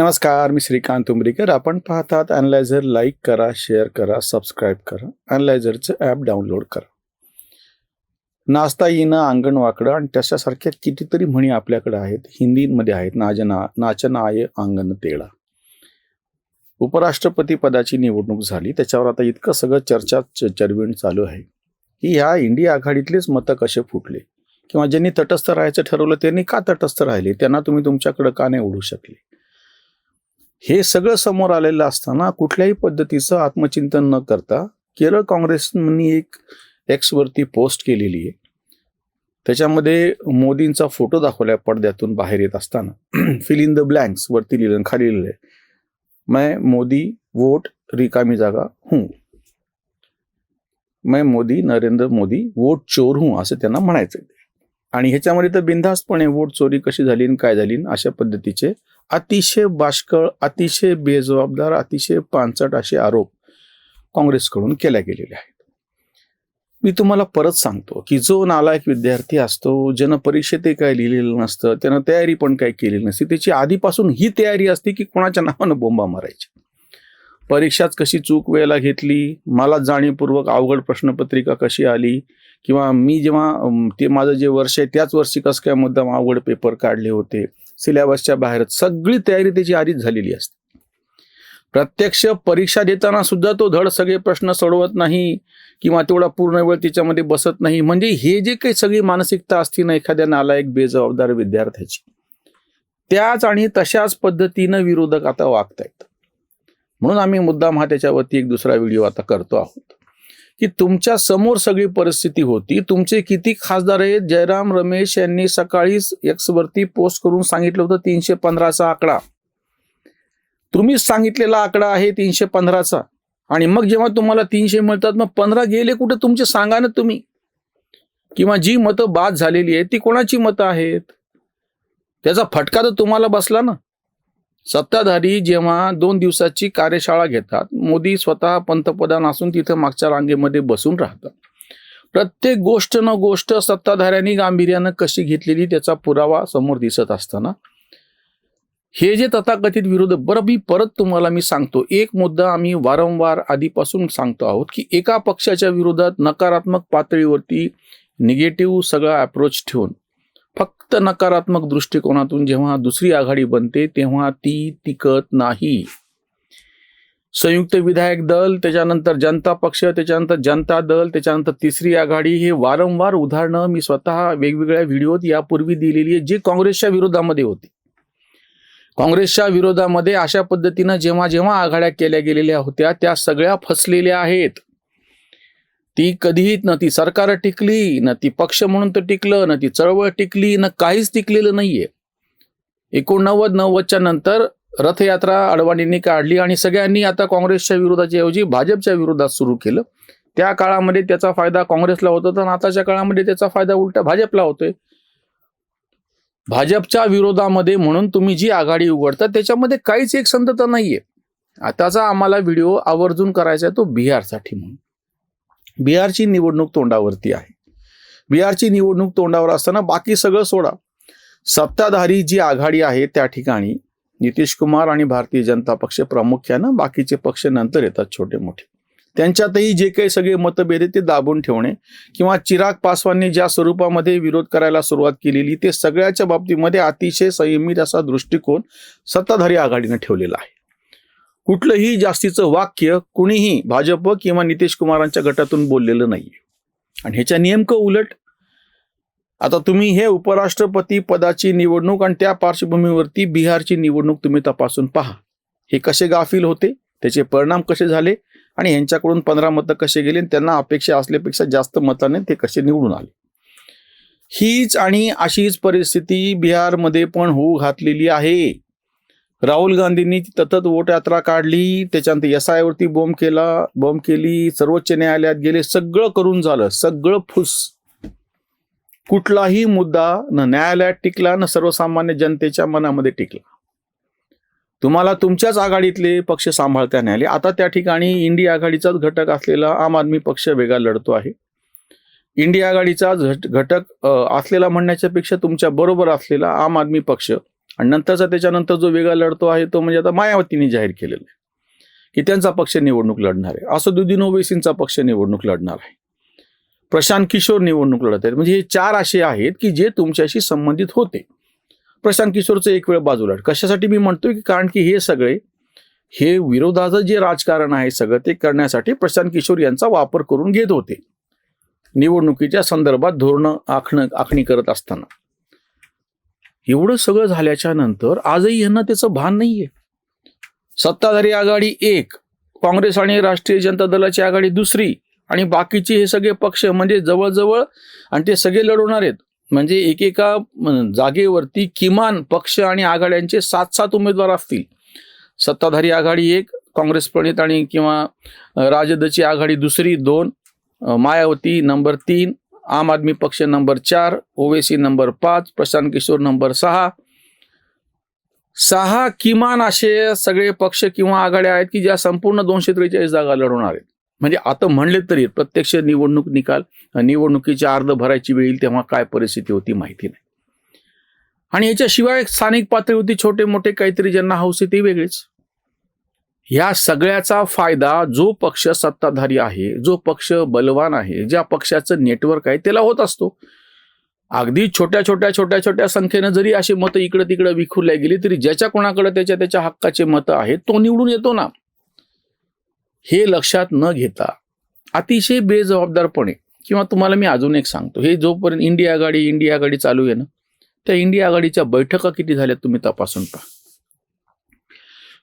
नमस्कार मी श्रीकांत उमरीकर. आपण पाहतात अनलायझर लाईक करा शेअर करा सबस्क्राईब करा. अनलायझरचं ॲप डाउनलोड करा. नाचता येणं अंगण वाकडं आणि तशासारख्या कितीतरी म्हणी आपल्याकडे आहेत. हिंदीमध्ये आहेत. नाजना नाचनाय अंगण तेळा. उपराष्ट्रपती पदाची निवडणूक झाली. त्याच्यावर आता इतकं सगळं चर्चा च- चरविण चालू आहे. की ह्या इंडिया आघाडीतलेच मतं कसे फुटले? किंवा ज्यांनी तटस्थ राहायचं ठरवलं त्यांनी का तटस्थ राहिले? त्यांना तुम्ही तुमच्याकडं का नाही ओढू शकले? हे सगळं समोर आलेलं असताना कुठल्याही पद्धतीचं आत्मचिंतन न करता केरळ काँग्रेसनी एक एक्सवरती पोस्ट केलेली आहे. त्याच्यामध्ये मोदींचा फोटो दाखवलाय पडद्यातून बाहेर येत असताना. फिल इन द ब्लँक्स वरती लिहिलं खाली लिहिलंय. मैं मोदी वोट रिकामी जागा हूं. मैं मोदी नरेंद्र मोदी वोट चोर हूं असं त्यांना म्हणायचं आणि ह्याच्यामध्ये तर बिनधास्तपणे वोट चोरी कशी झाली आणि काय झाली अशा पद्धतीचे अतिशय बाष्कळ अतिशय बेजबाबदार अतिशय पानचट असे आरोप काँग्रेसकडून केल्या गेलेले आहेत. मी तुम्हाला परत सांगतो की जो नालायक विद्यार्थी असतो ज्यानं परीक्षेत काय लिहिलेलं नसतं त्यानं तयारी पण काही केलेली नसते. त्याची आधीपासून ही तयारी असते की कोणाच्या नावानं बोंबा मारायची. परीक्षाच कशी चूक वेळेला घेतली? मला जाणीवपूर्वक अवघड प्रश्नपत्रिका कशी आली? किंवा मी जेव्हा ते माझं जे वर्ष आहे त्याच वर्षी कसं काय मुद्दाम अवघड पेपर काढले होते? सिलेबसच्या बाहेर. सगळी तयारी त्याची आधीच झालेली असते. प्रत्यक्ष परीक्षा देताना सुद्धा तो धड सगळे प्रश्न सोडवत नाही किंवा तेवढा पूर्ण वेळ तिच्यामध्ये बसत नाही. म्हणजे हे जे काही सगळी मानसिकता असते ना एखाद्या नालायक बेजबाबदार विद्यार्थ्याची त्याच आणि तशाच पद्धतीनं विरोधक आता वागतायत. म्हणून आम्ही मुद्दाम हा त्याच्यावरती एक दुसरा व्हिडिओ आता करतो आहोत. की तुमच्यासमोर सगळी परिस्थिती होती. तुमचे किती खासदार आहेत? जयराम रमेश यांनी सकाळीच एक्स वरती पोस्ट करून सांगितलं होतं तीनशे पंधराचा आकडा. तुम्हीच सांगितलेला आकडा आहे तीनशे पंधराचा. आणि मग जेव्हा तुम्हाला तीनशे मिळतात मग पंधरा गेले कुठे? तुमचे सांगा ना तुम्ही. किंवा जी मतं बाद झालेली आहेत ती कोणाची मतं आहेत? त्याचा फटका तर तुम्हाला बसला ना. सत्ताधारी जेव्हा दोन दिवसाची कार्यशाळा घेतात मोदी स्वतः पंतप्रधान असून तिथं मागच्या रांगेमध्ये बसून राहतात. प्रत्येक गोष्ट न गोष्ट सत्ताधाऱ्यांनी गांभीर्यानं कशी घेतलेली त्याचा पुरावा समोर दिसत असताना. हे जे तथाकथित विरोध बरं मी परत तुम्हाला मी सांगतो. एक मुद्दा आम्ही वारंवार आधीपासून सांगतो आहोत की एका पक्षाच्या विरोधात नकारात्मक पातळीवरती निगेटिव्ह सगळा अप्रोच ठेवून फक्त नकारात्मक दृष्टिकोनातून जेव्हा दुसरी आघाडी बनते तेव्हा ती टिकत नाही. संयुक्त विधायक दल त्याच्यानंतर जनता पक्ष त्याच्यानंतर जनता दल त्याच्यानंतर तिसरी आघाडी हे वारंवार उदाहरणं मी स्वतः वेगवेगळ्या व्हिडिओत यापूर्वी दिलेली आहे जे काँग्रेसच्या विरोधामध्ये होती. काँग्रेसच्या विरोधामध्ये अशा पद्धतीनं जेव्हा जेव्हा आघाड्या केल्या गेलेल्या होत्या त्या सगळ्या फसलेल्या आहेत. ती कधीही न ती सरकार टिकली न ती पक्ष म्हणून तर टिकलं न ती चळवळ टिकली न काहीच टिकलेलं नाहीये. एकोणनव्वद नव्वदच्या नंतर रथयात्रा अडवाणींनी काढली आणि सगळ्यांनी आता काँग्रेसच्या विरोधाच्या ऐवजी भाजपच्या विरोधात सुरू केलं. त्या काळामध्ये त्याचा फायदा काँग्रेसला होता आणि आताच्या काळामध्ये त्याचा फायदा उलटा भाजपला होतोय. भाजपच्या विरोधामध्ये म्हणून तुम्ही जी आघाडी उघडता त्याच्यामध्ये काहीच एक संतता नाहीये. आताचा आम्हाला व्हिडिओ आवर्जून करायचा आहे तो बिहारसाठी म्हणून. बिहारची निवडणूक तोंडावरती आहे. बिहारची निवडणूक तोंडावर असताना बाकी सगळं सोडा. सत्ताधारी जी आघाडी आहे त्या ठिकाणी नितीश कुमार आणि भारतीय जनता पक्ष प्रामुख्यानं बाकीचे पक्ष नंतर येतात छोटे मोठे. त्यांच्यातही जे काही सगळे मतभेद आहेत ते दाबून ठेवणे किंवा चिराग पासवानने ज्या स्वरूपामध्ये विरोध करायला सुरुवात केलेली ते सगळ्याच्या बाबतीमध्ये अतिशय संयमित असा दृष्टिकोन सत्ताधारी आघाडीनं ठेवलेला आहे. कुठलंही जास्तीचं वाक्य कुणीही भाजप किंवा नितीश कुमारांच्या गटातून बोललेलं नाहीये. आणि ह्याच्या नेमकं उलट आता तुम्ही हे उपराष्ट्रपती पदाची निवडणूक आणि त्या पार्श्वभूमीवरती बिहारची निवडणूक तुम्ही तपासून पहा. हे कसे गाफील होते? त्याचे परिणाम कसे झाले? आणि ह्यांच्याकडून पंधरा मतं कसे गेले? त्यांना अपेक्षा असल्यापेक्षा जास्त मताने ते कसे निवडून आले? हीच आणि अशीच परिस्थिती बिहारमध्ये पण होऊ घातलेली आहे. राहुल गांधींनी ततत वोट यात्रा काढली त्याच्यानंतर एस आय वरती बॉम्ब केला बॉम्ब केली सर्वोच्च न्यायालयात गेले सगळं करून झालं सगळं फुस. कुठलाही मुद्दा न न्यायालयात टिकला न सर्वसामान्य जनतेच्या मनामध्ये टिकला. तुम्हाला तुमच्याच आघाडीतले पक्ष सांभाळता नाही आले. आता त्या ठिकाणी इंडिया आघाडीचाच घटक असलेला आम आदमी पक्ष वेगळा लढतो आहे. इंडिया आघाडीचा घटक असलेला म्हणण्याच्या पेक्षा तुमच्या बरोबर असलेला आम आदमी पक्ष आणि नंतरचा त्याच्यानंतर जो वेगळा लढतो आहे तो म्हणजे आता मायावतीने जाहीर केलेला आहे. की त्यांचा पक्ष निवडणूक लढणार आहे. असदुद्दीन ओवेसींचा पक्ष निवडणूक लढणार आहे. प्रशांत किशोर निवडणूक लढत आहेत. म्हणजे हे चार असे आहेत की जे तुमच्याशी संबंधित होते. प्रशांत किशोरचं एक वेळ बाजूला कशासाठी मी म्हणतोय की कारण की हे सगळे हे विरोधाचं जे राजकारण आहे सगळं ते करण्यासाठी प्रशांत किशोर यांचा वापर करून घेत होते. निवडणुकीच्या संदर्भात धोरणं आखणं आखणी करत असताना. एवढं सगळं झाल्याच्यानंतर आजही यांना त्याचं भान नाहीये. सत्ताधारी आघाडी एक काँग्रेस आणि राष्ट्रीय जनता दलाची आघाडी दुसरी आणि बाकीचे हे सगळे पक्ष म्हणजे जवळजवळ आणि ते सगळे लढवणार आहेत. म्हणजे एकेका जागेवरती किमान पक्ष आणि आघाड्यांचे सात सात उमेदवार असतील. सत्ताधारी आघाडी एक काँग्रेस प्रणित आणि किंवा राजदची आघाडी दुसरी दोन मायावती नंबर तीन आम आदमी पक्ष नंबर चार ओवेसी नंबर पाच प्रशांत किशोर नंबर सहा. सहा किमान असे सगळे पक्ष किंवा आघाड्या आहेत की ज्या संपूर्ण दोनशे त्रेचाळीस जागा लढवणार आहेत. म्हणजे आता म्हणले तरी प्रत्यक्ष निवडणूक निकाल निवडणुकीच्या अर्ध भरायची वेळ येईल तेव्हा काय परिस्थिती होती माहिती नाही. आणि याच्याशिवाय स्थानिक पातळीवरती छोटे मोठे काहीतरी ज्यांना हौस आहे ते वेगळेच. या सगळ्याचा फायदा जो पक्ष सत्ताधारी आहे जो पक्ष बलवान आहे ज्या पक्षाचं नेटवर्क आहे त्याला होत असतो. अगदी छोट्या छोट्या छोट्या छोट्या संख्येनं जरी अशी मतं इकडे तिकडे विखुरल्या गेली तरी ज्याच्या कोणाकडे त्याच्या त्याच्या हक्काचे मतं आहेत तो निवडून येतो ना. हे लक्षात न घेता अतिशय बेजबाबदारपणे किंवा तुम्हाला मी अजून एक सांगतो हे जोपर्यंत इंडिया आघाडी इंडिया आघाडी चालू आहे ना त्या इंडिया आघाडीच्या बैठका किती झाल्या तुम्ही तपासून पहा.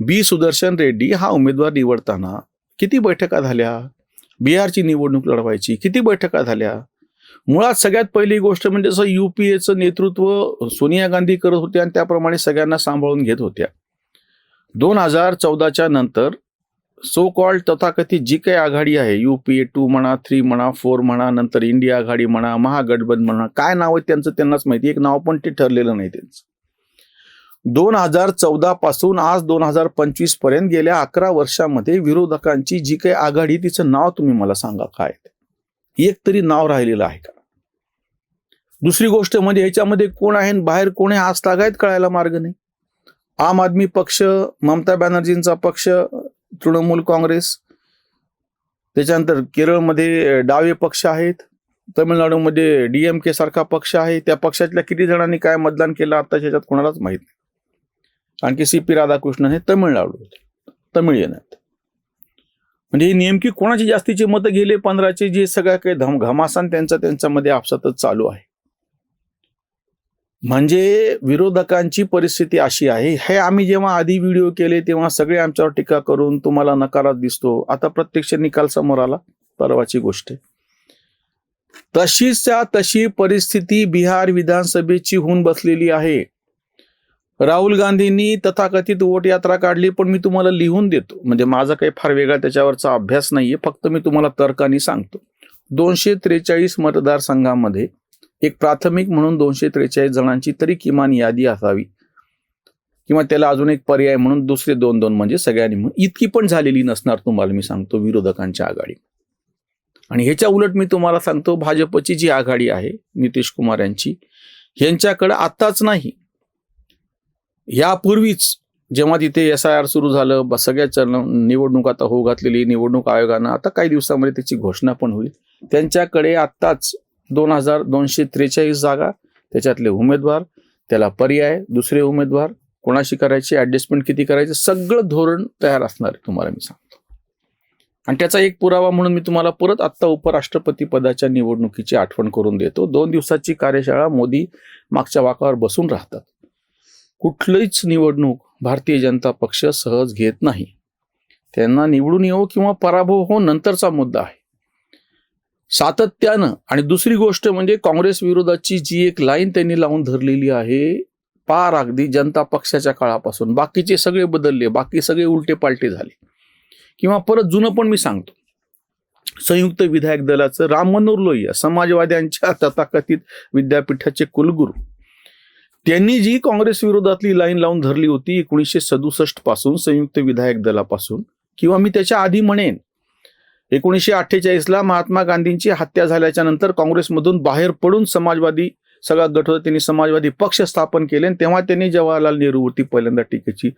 बी सुदर्शन रेड्डी हा उमेदवार निवडताना किती बैठका झाल्या? बिहारची निवडणूक लढवायची किती बैठका झाल्या? मुळात सगळ्यात पहिली गोष्ट म्हणजे जसं युपीएचं नेतृत्व सोनिया गांधी करत होत्या आणि त्याप्रमाणे सगळ्यांना सांभाळून घेत होत्या. दोन हजार चौदाच्या नंतर सो कॉल्ड तथाकथित जी काही आघाडी आहे यू पी ए टू म्हणा थ्री म्हणा फोर म्हणा नंतर इंडिया आघाडी म्हणा महागठबंधन म्हणा काय नाव आहे त्यांचं त्यांनाच माहिती एक नाव पण ते ठरलेलं नाही त्यांचं. दोन हजार चौदा पासून आज दोन हजार पंचवीसपर्यंत गेल्या अकरा वर्षामध्ये विरोधकांची जी काही आघाडी तिचं नाव तुम्ही मला सांगा काय एक तरी नाव राहिलेलं आहे का? दुसरी गोष्ट म्हणजे ह्याच्यामध्ये कोण आहे बाहेर कोण आहे आज तागायत कळायला मार्ग नाही. आम आदमी पक्ष ममता बॅनर्जींचा पक्ष तृणमूल काँग्रेस त्याच्यानंतर केरळमध्ये डावे पक्ष आहेत तमिळनाडूमध्ये डीएमके सारखा पक्ष आहे त्या पक्षातल्या किती जणांनी काय मतदान केलं आता ह्याच्यात कोणालाच माहीत नाही. आणखी सी पी राधाकृष्णन हे तमिळनाडू होते. तमिळियन आहेत म्हणजे ही नेमकी कोणाची जास्तीची मतं गेले पंधराचे जे सगळ्या काही धम घमासान त्यांचा त्यांच्यामध्ये आपसातच चालू आहे. म्हणजे विरोधकांची परिस्थिती अशी आहे हे आम्ही जेव्हा आधी व्हिडिओ केले तेव्हा सगळे आमच्यावर टीका करून तुम्हाला नकारात दिसतो. आता प्रत्यक्ष निकाल समोर आला परवाची गोष्ट आहे. तशीच त्या तशी परिस्थिती बिहार विधानसभेची होऊन बसलेली आहे. राहुल गांधींनी तथाकथित वोट यात्रा काढली पण मी तुम्हाला लिहून देतो. म्हणजे माझा काही फार वेगळा त्याच्यावरचा अभ्यास नाहीये फक्त मी तुम्हाला तर्काने सांगतो. दोनशे त्रेचाळीस मतदारसंघामध्ये एक प्राथमिक म्हणून दोनशे त्रेचाळीस जणांची तरी किमान यादी असावी. किंवा त्याला अजून एक पर्याय म्हणून दुसरे दोन दोन म्हणजे सगळ्यांनी म्हणून. इतकी पण झालेली नसणार तुम्हाला मी सांगतो विरोधकांच्या आघाडी. आणि ह्याच्या उलट मी तुम्हाला सांगतो भाजपची जी आघाडी आहे नितीश कुमार यांची यांच्याकडे आत्ताच नाही. यापूर्वीच जेव्हा तिथे एस आय आर सुरू झालं ब- सगळ्या चरण निवडणूक आता होऊ घातलेली निवडणूक आयोगानं आता काही दिवसामध्ये त्याची घोषणा पण होईल. त्यांच्याकडे आत्ताच दोन हजार दोनशे त्रेचाळीस जागा त्याच्यातले उमेदवार त्याला पर्याय दुसरे उमेदवार कोणाशी करायचे ॲडजस्टमेंट किती करायचे सगळं धोरण तयार असणार आहे तुम्हाला मी सांगतो. आणि त्याचा एक पुरावा म्हणून मी तुम्हाला परत आत्ता उपराष्ट्रपती पदाच्या निवडणुकीची आठवण करून देतो. दोन दिवसाची कार्यशाळा मोदी मागच्या वाकावर बसून राहतात. कुठलीच निवडणूक भारतीय जनता पक्ष सहज घेत नाही. त्यांना निवडून येऊ किंवा पराभव हो नंतरचा मुद्दा आहे. सातत्यानं आणि दुसरी गोष्ट म्हणजे काँग्रेस विरोधाची जी एक लाईन त्यांनी लावून धरलेली आहे पार अगदी जनता पक्षाच्या काळापासून. बाकीचे सगळे बदलले बाकी सगळे उलटे पालटे झाले. किंवा परत जुनं पण मी सांगतो. संयुक्त विधायक दलाचं राम मनोहर लोहिया समाजवाद्यांच्या तथाकथित विद्यापीठाचे कुलगुरू. त्यांनी जी काँग्रेस विरोधातली लाईन लावून धरली होती एकोणीसशे सदुसष्टपासून संयुक्त विधायक दलापासून किंवा मी त्याच्या आधी म्हणेन एकोणीसशे अठ्ठेचाळीसला महात्मा गांधींची हत्या झाल्याच्यानंतर काँग्रेसमधून बाहेर पडून समाजवादी सगळा गट होता त्यांनी समाजवादी पक्ष स्थापन केले आणि तेव्हा त्यांनी जवाहरलाल नेहरूवरती पहिल्यांदा टीकेची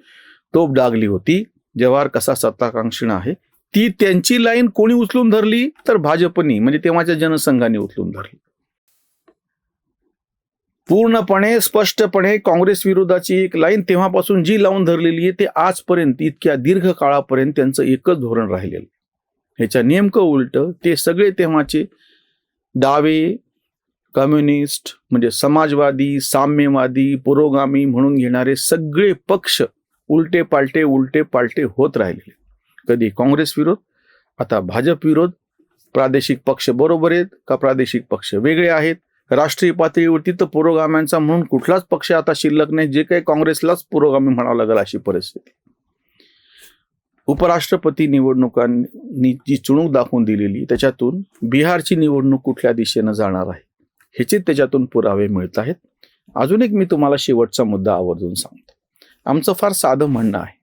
तोप डागली होती. जवाहर कसा सत्ताकांक्षीण आहे? ती त्यांची लाईन कोणी उचलून धरली? तर भाजपनी म्हणजे तेव्हाच्या जनसंघाने उचलून धरली. पूर्णपणे स्पष्टपणे काँग्रेस विरोधाची एक लाईन तेव्हापासून जी लावून धरलेली आहे ते आजपर्यंत इतक्या दीर्घ काळापर्यंत त्यांचं एकच धोरण राहिलेलं ह्याच्या नेमकं उलट ते सगळे तेव्हाचे डावे कम्युनिस्ट म्हणजे समाजवादी साम्यवादी पुरोगामी म्हणून घेणारे सगळे पक्ष उलटे पालटे उलटे पालटे होत राहिलेले कधी काँग्रेस विरोध आता भाजप विरोध प्रादेशिक पक्ष बरोबर आहेत का प्रादेशिक पक्ष वेगळे आहेत? राष्ट्रीय पातळीवरती तर पुरोगाम्यांचा म्हणून कुठलाच पक्ष आता शिल्लक नाही जे काही काँग्रेसलाच पुरोगामी म्हणावं लागेल अशी परिस्थिती. उपराष्ट्रपती निवडणुकांनी जी चुणूक दाखवून दिलेली त्याच्यातून बिहारची निवडणूक कुठल्या दिशेनं जाणार आहे ह्याचे त्याच्यातून पुरावे मिळत आहेत. अजून एक मी तुम्हाला शेवटचा मुद्दा आवर्जून सांगतो. आमचं फार साधं म्हणणं आहे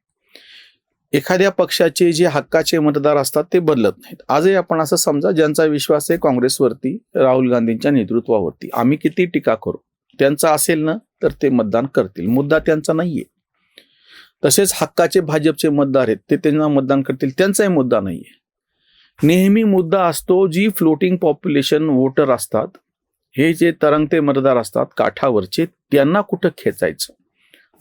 एखाद्या पक्षाचे जे हक्काचे मतदार असतात ते बदलत नाहीत. आजही आपण असं समजा ज्यांचा विश्वास आहे काँग्रेसवरती राहुल गांधींच्या नेतृत्वावरती. आम्ही किती टीका करू? त्यांचा असेल ना तर ते मतदान करतील. मुद्दा त्यांचा नाहीये. तसेच हक्काचे भाजपचे मतदार आहेत ते त्यांना मतदान करतील. त्यांचाही मुद्दा नाहीये. नेहमी मुद्दा असतो जी फ्लोटिंग पॉप्युलेशन वोटर असतात हे जे तरंगते मतदार असतात काठावरचे त्यांना कुठं खेचायचं?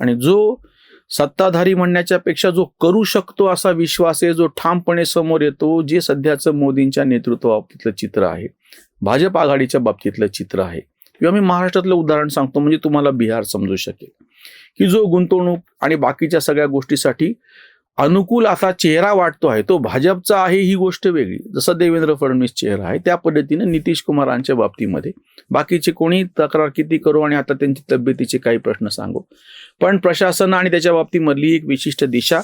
आणि जो सत्ताधारी म्हणण्याच्या पेक्षा जो करू शकतो असा विश्वास आहे जो ठामपणे समोर येतो जे सध्याचं मोदींच्या नेतृत्वाबाबतीतलं चित्र आहे. भाजप आघाडीच्या बाबतीतलं चित्र आहे. किंवा मी महाराष्ट्रातलं उदाहरण सांगतो म्हणजे तुम्हाला बिहार समजू शकेल. की जो गुंतवणूक आणि बाकीच्या सगळ्या गोष्टीसाठी अनुकूल असा चेहरा वाटतो आहे. तो भाजपचा आहे ही गोष्ट वेगळी. जसं देवेंद्र फडणवीस चेहरा आहे त्या पद्धतीने नितीश कुमारांच्या बाबतीमध्ये. बाकीचे कोणी तक्रार किती करू आणि आता त्यांची तब्येतीचे काही प्रश्न सांगू. पण प्रशासन आणि त्याच्या बाबतीमधली एक विशिष्ट दिशा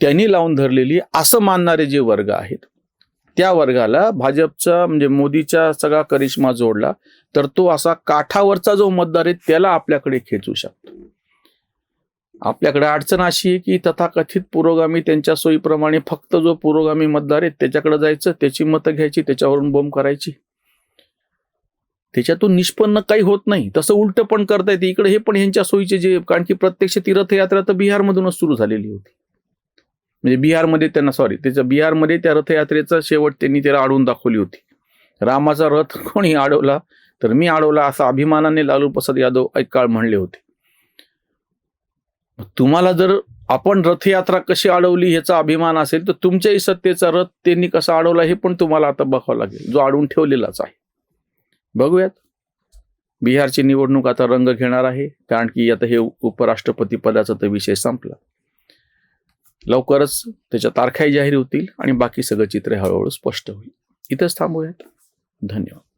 त्यांनी लावून धरलेली असं मानणारे जे वर्ग आहेत त्या वर्गाला भाजपचा म्हणजे मोदीचा सगळा करिश्मा जोडला तर तो असा काठावरचा जो मतदार आहे त्याला आपल्याकडे खेचू शकतो. आपल्याकडे अडचण अशी आहे की तथाकथित पुरोगामी त्यांच्या सोयीप्रमाणे फक्त जो पुरोगामी मतदार आहे त्याच्याकडे जायचं त्याची मतं घ्यायची त्याच्यावरून बोंब करायची. त्याच्यातून निष्पन्न काही होत नाही. तसं उलट पण करता येते. इकडे हे पण यांच्या सोयीचे जे कारण की प्रत्यक्ष ती रथयात्रा तर बिहारमधूनच सुरू झालेली होती. म्हणजे बिहारमध्ये त्यांना सॉरी त्याच्या बिहारमध्ये त्या रथयात्रेचा शेवट त्यांनी त्याला अडवून दाखवली होती. रामाचा रथ कोणी अडवला तर मी अडवला असा अभिमानाने लालू प्रसाद यादव एक काळ म्हणले होते. तुम्हाला जर आपण रथयात्रा कशी अडवली ह्याचा अभिमान असेल तर तुमच्याही सत्तेचा रथ त्यांनी कसा अडवला हे पण तुम्हाला आता बघावं लागेल. जो अडवून ठेवलेलाच आहे. बघूयात. बिहारची निवडणूक आता रंग घेणार आहे. कारण की आता हे उपराष्ट्रपती पदाचा तर विषय संपला. लवकरच त्याच्या तारखाही जाहीर होतील आणि बाकी सगळं चित्र हळूहळू स्पष्ट होईल. इथंच थांबूयात. धन्यवाद.